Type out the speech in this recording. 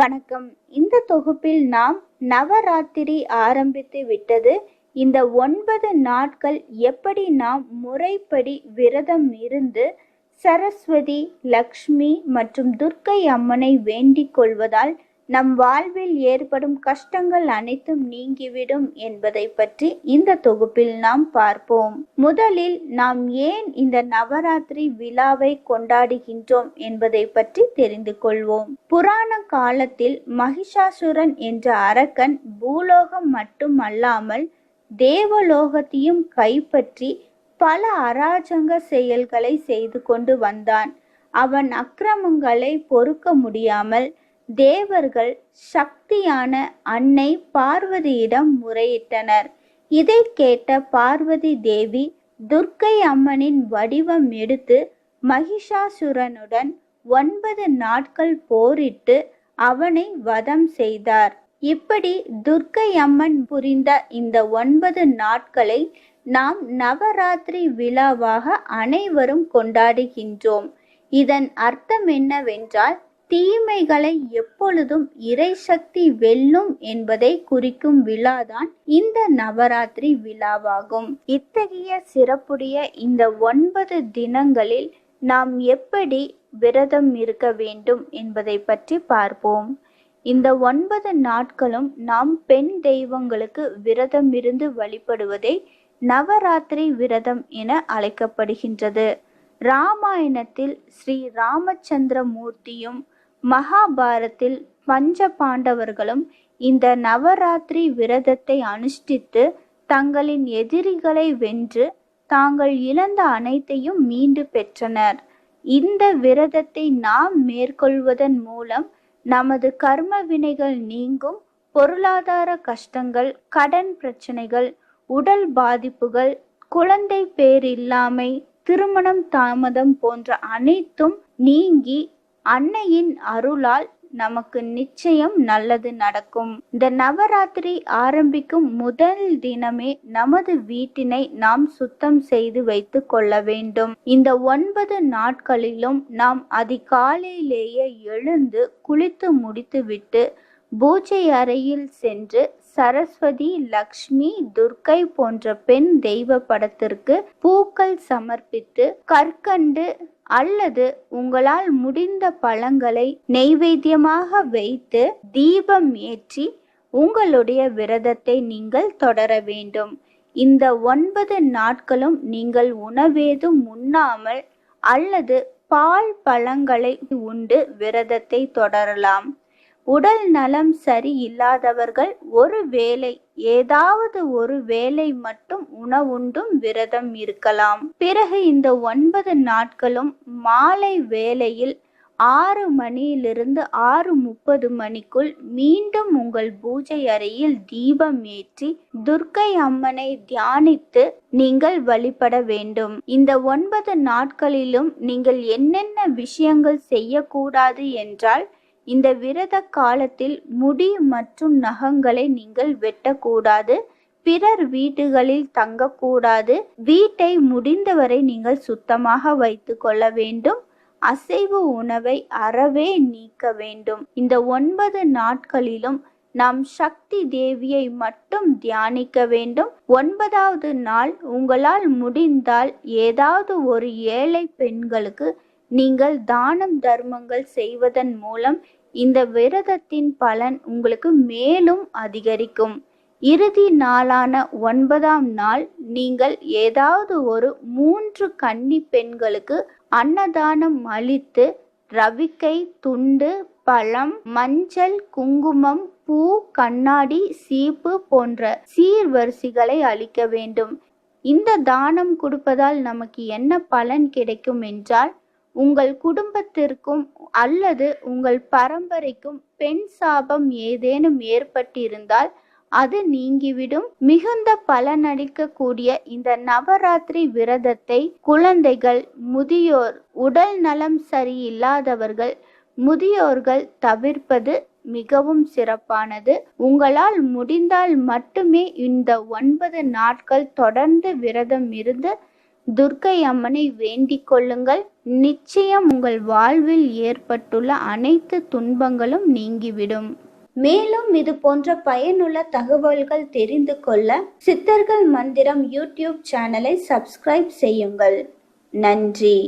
வணக்கம். இந்த தொகுப்பில் நாம் நவராத்திரி ஆரம்பித்து விட்டது. இந்த ஒன்பது நாட்கள் எப்படி நாம் முறைப்படி விரதம் இருந்து சரஸ்வதி லக்ஷ்மி மற்றும் துர்க்கை அம்மனை வேண்டிக் கொள்வதால் நம் வாழ்வில் ஏற்படும் கஷ்டங்கள் அனைத்தும் நீங்கிவிடும் என்பதை பற்றி இந்த தொகுப்பில் நாம் பார்ப்போம். முதலில் நாம் ஏன் இந்த நவராத்திரி விழாவை கொண்டாடுகின்றோம் என்பதை பற்றி தெரிந்து கொள்வோம். புராண காலத்தில் மகிஷாசுரன் என்ற அரக்கன் பூலோகம் மட்டுமல்லாமல் தேவலோகத்தையும் கைப்பற்றி பல அராஜக செயல்களை செய்து கொண்டு வந்தான். அவன் அக்கிரமங்களை பொறுக்க முடியாமல் தேவர்கள் சக்தியான அன்னை பார்வதியிடம் முறையிட்டனர். இதை கேட்ட பார்வதி தேவி துர்க்கை அம்மனின் வடிவம் எடுத்து மகிஷாசுரனுடன் ஒன்பது நாட்கள் போரிட்டு அவனை வதம் செய்தார். இப்படி துர்க்கை அம்மன் புரிந்த இந்த ஒன்பது நாட்களை நாம் நவராத்திரி விழாவாக அனைவரும் கொண்டாடுகின்றோம். இதன் அர்த்தம் என்னவென்றால் தீமைகளை எப்பொழுதும் இறை சக்தி வெல்லும் என்பதை குறிக்கும் விழாதான் இந்த நவராத்திரி விழாவாகும். இத்தகைய சிறப்புடைய இந்த ஒன்பது தினங்களில் நாம் எப்படி விரதம் இருக்க வேண்டும் என்பதை பற்றி பார்ப்போம். இந்த ஒன்பது நாட்களும் நாம் பெண் தெய்வங்களுக்கு விரதம் இருந்து வழிபடுவதை நவராத்திரி விரதம் என அழைக்கப்படுகின்றது. ராமாயணத்தில் ஸ்ரீ ராமச்சந்திர மூர்த்தியும் மகாபாரத்தில் பஞ்ச பாண்டவர்களும் இந்த நவராத்திரி விரதத்தை அனுஷ்டித்து தங்களின் எதிரிகளை வென்று தாங்கள் இழந்த அனைத்தையும் மீண்டு பெற்றனர். இந்த விரதத்தை நாம் மேற்கொள்வதன் மூலம் நமது கர்ம வினைகள் நீங்கும் பொருளாதார கஷ்டங்கள் கடன் பிரச்சனைகள் உடல் பாதிப்புகள் குழந்தை பேரில்லாமை திருமணம் தாமதம் போன்ற அனைத்தும் நீங்கி அன்னையின் அருளால் நமக்கு நிச்சயம் நல்லது நடக்கும். இந்த நவராத்திரி ஆரம்பிக்கும் முதல் தினமே நமது வீட்டினை நாம் சுத்தம் செய்து வைத்து கொள்ள வேண்டும். இந்த ஒன்பது நாட்களிலும் நாம் அதிகாலையிலேயே எழுந்து குளித்து முடித்துவிட்டு பூஜை அறையில் சென்று சரஸ்வதி லக்ஷ்மி துர்க்கை போன்ற பெண் தெய்வ படத்திற்கு பூக்கள் சமர்ப்பித்து கற்கண்டு அல்லது உங்களால் முடிந்த பழங்களை நெய்வேத்தியமாக வைத்து தீபம் ஏற்றி உங்களுடைய விரதத்தை நீங்கள் தொடர வேண்டும். இந்த ஒன்பது நாட்களும் நீங்கள் உணவேதும் உண்ணாமல் அல்லது பால் பழங்களை உண்டு விரதத்தை தொடரலாம். உடல் நலம் சரியில்லாதவர்கள் ஒரு வேளை ஏதாவது ஒரு வேளை மட்டும் உணவுண்டும் விரதம் இருக்கலாம். பிறகு இந்த ஒன்பது நாட்களும் மாலை வேளையில் ஆறு மணியிலிருந்து ஆறு முப்பது மணிக்குள் மீண்டும் உங்கள் பூஜை அறையில் தீபம் ஏற்றி துர்க்கை அம்மனை தியானித்து நீங்கள் வழிபட வேண்டும். இந்த ஒன்பது நாட்களிலும் நீங்கள் என்னென்ன விஷயங்கள் செய்யக்கூடாது என்றால் இந்த விரத காலத்தில் முடி மற்றும் நகங்களை நீங்கள் வெட்டக்கூடாது. பிறர் வீட்டுகளில் தங்கக்கூடாது. வீட்டை முடிந்தவரை நீங்கள் சுத்தமாக வைத்து கொள்ள வேண்டும். அசைவு உணவை அறவே நீக்க வேண்டும். இந்த ஒன்பது நாட்களிலும் நாம் சக்தி தேவியை மட்டும் தியானிக்க வேண்டும். ஒன்பதாவது நாள் உங்களால் முடிந்தால் ஏதாவது ஒரு ஏழை பெண்களுக்கு நீங்கள் தானம் தர்மங்கள் செய்வதன் மூலம் இந்த விரதத்தின் பலன் உங்களுக்கு மேலும் அதிகரிக்கும். இறுதி நாளான ஒன்பதாம் நாள் நீங்கள் ஏதாவது ஒரு மூன்று கன்னி பெண்களுக்கு அன்னதானம் அளித்து ரவிக்கை துண்டு பழம் மஞ்சள் குங்குமம் பூ கண்ணாடி சீப்பு போன்ற சீர்வரிசைகளை அளிக்க வேண்டும். இந்த தானம் கொடுப்பதால் நமக்கு என்ன பலன் கிடைக்கும் என்றால் உங்கள் குடும்பத்திற்கும் அல்லது உங்கள் பரம்பரைக்கும் பெண் சாபம் ஏதேனும் ஏற்பட்டிருந்தால் அது நீங்கிவிடும். மிகுந்த பலனளிக்கக்கூடிய இந்த நவராத்திரி விரதத்தை குழந்தைகள் முதியோர் உடல் நலம் சரியில்லாதவர்கள் முதியோர்கள் தவிர்ப்பது மிகவும் சிறப்பானது. உங்களால் முடிந்தால் மட்டுமே இந்த ஒன்பது நாட்கள் தொடர்ந்து விரதம் இருந்து துர்க்கை அம்மனை வேண்டிக் கொள்ளுங்கள். நிச்சயம் உங்கள் வாழ்வில் ஏற்பட்டுள்ள அனைத்து துன்பங்களும் நீங்கிவிடும். மேலும் இது போன்ற பயனுள்ள தகவல்கள் தெரிந்து கொள்ள சித்தர்கள் மந்திரம் யூடியூப் சேனலை சப்ஸ்கிரைப் செய்யுங்கள். நன்றி.